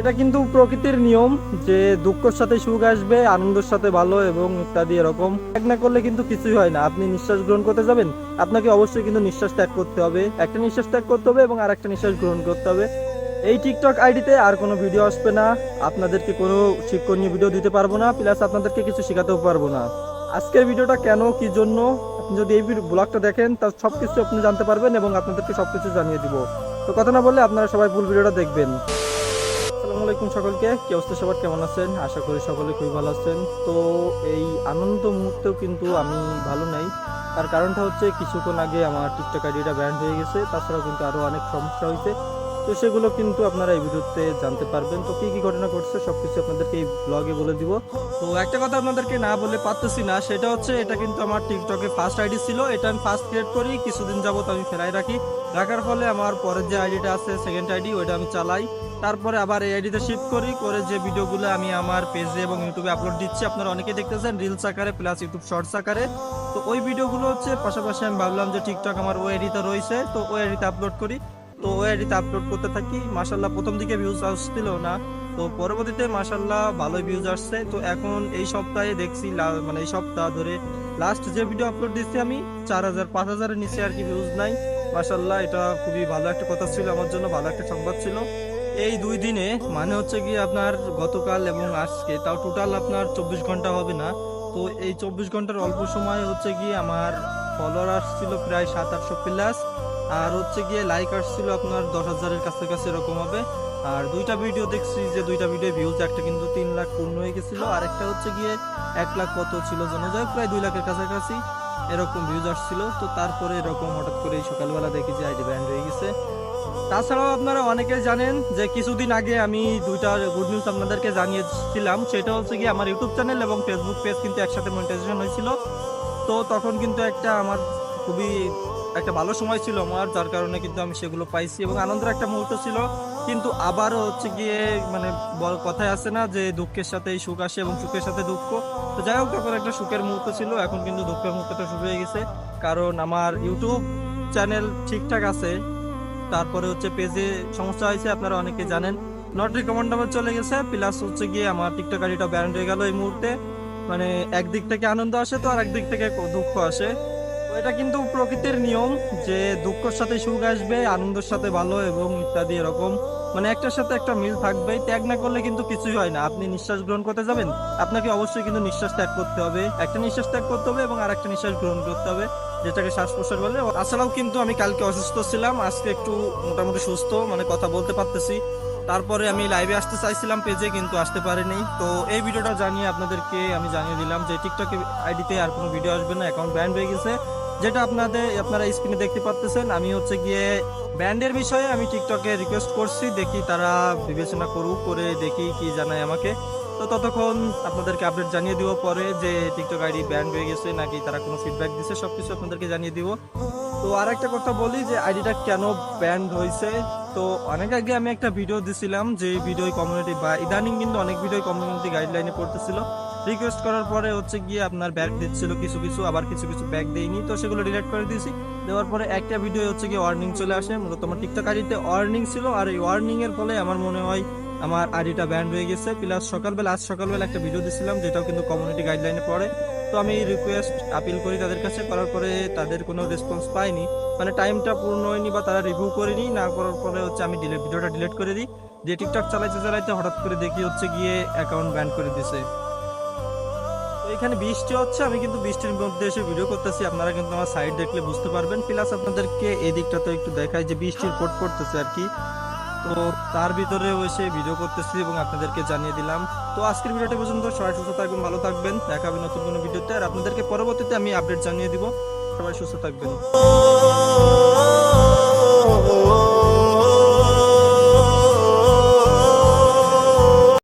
এটা কিন্তু প্রকৃতির নিয়ম যে দুঃখের সাথে সুখ আসবে, আনন্দের সাথে ভালো এবং ইত্যাদি এরকম। এক না করলে কিন্তু কিছুই হয় না। আপনি নিঃশ্বাস গ্রহণ করতে যাবেন, আপনাকে অবশ্যই কিন্তু নিঃশ্বাস ত্যাগ করতে হবে। একটা নিঃশ্বাস ত্যাগ করতে হবে এবং আর একটা নিঃশ্বাস গ্রহণ করতে হবে। এই টিকটক আইডিতে আর কোনো ভিডিও আসবে না। আপনাদেরকে কোনো শিক্ষণীয় ভিডিও দিতে পারব না, প্লাস আপনাদেরকে কিছু শেখাতেও পারব না। আজকের ভিডিওটা কেন, কি জন্য? আপনি যদি এই ব্লগটা দেখেন, তার সব কিছু আপনি জানতে পারবেন এবং আপনাদেরকে সব কিছু জানিয়ে দিব। তো কথা না বললে আপনারা সবাই ফুল ভিডিওটা দেখবেন। আসসালামু আলাইকুম সকলকে। কি অবস্থা সবার? কেমন আছেন? আশা করি সকলে খুবই ভালো আছেন। তো এই আনন্দ মুহূর্তেও কিন্তু আমি ভালো নাই। তার কারণটা হচ্ছে কিছুক্ষণ আগে আমার টিকটক আইডিটা ব্যান্ড হয়ে গেছে। তাছাড়াও কিন্তু আরও অনেক সমস্যা হয়েছে। তো সেগুলো কিন্তু আপনারা এই ভিডিওতে জানতে পারবেন। তো কি কি ঘটনা ঘটছে সবকিছু আপনাদেরকে এই ব্লগে বলে দিব। তো একটা কথা আপনাদেরকে না বলে পারতেছি না, সেটা হচ্ছে এটা কিন্তু আমার টিকটকে ফার্স্ট আইডি ছিল, এটা আমি ফার্স্ট ক্রিয়েট করি, কিছুদিন যাবত আমি ফেরাই রাখি। রাখার ফলে আমার পরের যে আইডিটা আছে সেকেন্ড আইডি ওইটা আমি চালাই। তারপরে আবার এই আইডিতে শিফট করি, করে যে ভিডিওগুলো আমি আমার পেজে এবং ইউটিউবে আপলোড দিচ্ছি, আপনারা অনেকে দেখতেছেন রিলস আকারে প্লাস ইউটিউব শর্টস আকারে। তো ওই ভিডিওগুলো হচ্ছে, পাশাপাশি আমি ভাবলাম যে টিকটক আমার ওই আইডিতে রয়েছে, তো ওই আইডিতে আপলোড করি। তো ওই আপলোড করতে থাকি মাসাল্লাহ প্রথম দিকে ভিউজ আসছিল না। তো পরবর্তীতে মাসাল্লাহ ভালোই ভিউজ আসছে। তো এখন এই সপ্তাহে দেখছি মানে এই সপ্তাহ ধরে লাস্ট যে ভিডিও আপলোড দিচ্ছি আমি, চার হাজার, পাঁচ হাজারের নিচে আর কি ভিউজ নাই। মাসাল্লাহ এটা খুবই ভালো একটা কথা ছিল, আমার জন্য ভালো একটা সংবাদ ছিল। এই দুই দিনে মানে হচ্ছে কি আপনার গতকাল এবং আজকে, তাও টোটাল আপনার চব্বিশ ঘণ্টা হবে না। তো এই চব্বিশ ঘণ্টার অল্প সময় হচ্ছে কি আমার ফলোয়ার আসছিল প্রায় সাত আটশো প্লাস আর হচ্ছে গিয়ে লাইক আসছিল আপনার দশ হাজারের কাছাকাছি এরকম হবে। আর দুইটা ভিডিও দেখছি যে দুইটা ভিডিও ভিউজ একটা কিন্তু তিন লাখ পূর্ণ হয়ে গেছিল, আর একটা হচ্ছে গিয়ে এক লাখ কত ছিল যেন যায় প্রায় দুই লাখের কাছাকাছি এরকম ভিউজ আসছিল। তো তারপরে এরকম হঠাৎ করে সকালবেলা দেখি যে আইডি ব্যান্ড হয়ে গেছে। তাছাড়াও আপনারা অনেকে জানেন যে কিছুদিন আগে আমি দুইটা গুড নিউজ আপনাদেরকে জানিয়েছিলাম। সেটা হচ্ছে কি আমার ইউটিউব চ্যানেল এবং ফেসবুক পেজ কিন্তু একসাথে মনিটাইজেশন হয়েছিল। তো তখন কিন্তু একটা আমার খুবই একটা ভালো সময় ছিল আমার, যার কারণে কিন্তু আমি সেগুলো পাইছি এবং আনন্দের একটা মুহূর্ত ছিল। কিন্তু আবারও হচ্ছে গিয়ে মানে বড় কথায় আছে না যে দুঃখের সাথে সুখ আসে এবং সুখের সাথে দুঃখ। তো যাই হোক তখন একটা সুখের মুহূর্ত ছিল, এখন কিন্তু দুঃখের মুহূর্তটা শুরু হয়ে গেছে। কারণ আমার ইউটিউব চ্যানেল ঠিকঠাক আছে, তারপরে হচ্ছে পেজে সমস্যা হয়েছে, আপনারা অনেকে জানেন। নট রিকমেন্ডেবল চলে গেছে প্লাস হচ্ছে গিয়ে আমার টিকটক আইডিটা ব্যান্ড হয়ে গেল এই মুহূর্তে। মানে একদিক থেকে আনন্দ আসে তো আর একদিক থেকে দুঃখ আসে। এটা কিন্তু প্রকৃতির নিয়ম যে দুঃখের সাথে সুখ আসবে, আনন্দের সাথে ভালো এবং ইত্যাদি এরকম। মানে একটার সাথে একটা মিল থাকবে, ত্যাগ না করলে কিন্তু কিছুই হয় না। আপনি নিঃশ্বাস গ্রহণ করতে যাবেন, আপনাকে অবশ্যই কিন্তু নিঃশ্বাস ত্যাগ করতে হবে। একটা নিঃশ্বাস ত্যাগ করতে হবে এবং আরেকটা নিঃশ্বাস গ্রহণ করতে হবে, যেটাকে শ্বাস প্রশ্বাস বলে। তাছাড়াও কিন্তু আমি কালকে অসুস্থ ছিলাম, আজকে একটু মোটামুটি সুস্থ মানে কথা বলতে পারতেছি। তারপরে আমি লাইভে আসতে চাইছিলাম পেজে কিন্তু আসতে পারিনি। তো এই ভিডিওটা জানিয়ে আপনাদেরকে আমি জানিয়ে দিলাম যে টিকটক আইডিতে আর কোনো ভিডিও আসবে না অ্যাকাউন্ট ব্যান্ড হয়ে গেছে। যেটা আপনাদের আপনারা স্ক্রিনে দেখতে পাচ্ছেন আমি হচ্ছে গিয়ে ব্যান্ডের বিষয়ে আমি টিকটকে রিকোয়েস্ট করছি, দেখি তারা বিবেচনা করুক করে দেখি কি জানায় আমাকে। তো ততক্ষণ আপনাদেরকে আপডেট জানিয়ে দিব পরে যে টিকটক আইডি ব্যান্ড হয়ে গেছে নাকি তারা কোনো ফিডব্যাক দিছে সব কিছু আপনাদেরকে জানিয়ে দিব। তো আর একটা কথা বলি যে আইডিটা কেন ব্যান্ড হয়েছে তো অনেক আগে আমি একটা ভিডিও দিছিলাম যে ভিডিও কমিউনিটি বা ইদানিং কিন্তু অনেক ভিডিও কমিউনিটি গাইডলাইনে পড়তেছিল। রিকোয়েস্ট করার পরে হচ্ছে গিয়ে আপনার ব্যাগ দিচ্ছিল কিছু কিছু, আবার কিছু কিছু ব্যাগ দেয়নি। তো সেগুলো ডিলেট করে দিয়েছি। দেওয়ার পরে একটা ভিডিও হচ্ছে গিয়ে ওয়ার্নিং চলে আসে। মূলত আমার টিকটক আইডিতে ওয়ার্নিং ছিল। আর এই ওয়ার্নিং এর ফলে আমার মনে হয় আমার আইডিটা ব্যান্ড হয়ে গেছে। প্লাস সকালবেলা, আজ সকালবেলা একটা ভিডিও দিছিলাম, যেটাও কিন্তু কমিউনিটি গাইডলাইনে পড়ে। তো আমি রিকোয়েস্ট আপিল করি তাদের কাছে, করার পরে তাদের কোনো রেসপন্স পাইনি। মানে টাইমটা পূর্ণ হয়নি বা তারা রিভিউ করেনি, না করার পরে হচ্ছে আমি ডিলিট ভিডিওটা ডিলিট করে দিই। যে টিকটক চালাইতে চালাইতে হঠাৎ করে দেখি হচ্ছে গিয়ে অ্যাকাউন্ট ব্যান করে দিছে। এখানে বৃষ্টি হচ্ছে, আমি কিন্তু বৃষ্টির মধ্যে এসে ভিডিও করতেছি। আপনারা কিন্তু আমার সাইড দেখলে বুঝতে পারবেন। প্লাস আপনাদেরকে এই দিকটা তো একটু দেখায় যে বৃষ্টির পট পড়তেছে আর কি। তো তার ভিতরে এসে ভিডিও করতেছি এবং আপনাদেরকে জানিয়ে দিলাম তো আজকের ভিডিওটা পর্যন্ত সবাই সুস্থ থাকবেন ভালো থাকবেন দেখা হবে নতুন কোনো ভিডিওতে আর আপনাদেরকে পরবর্তীতে আমি আপডেট জানিয়ে দিব সবাই সুস্থ থাকবেন